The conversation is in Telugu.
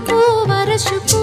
തീരത്തു പൂവരശു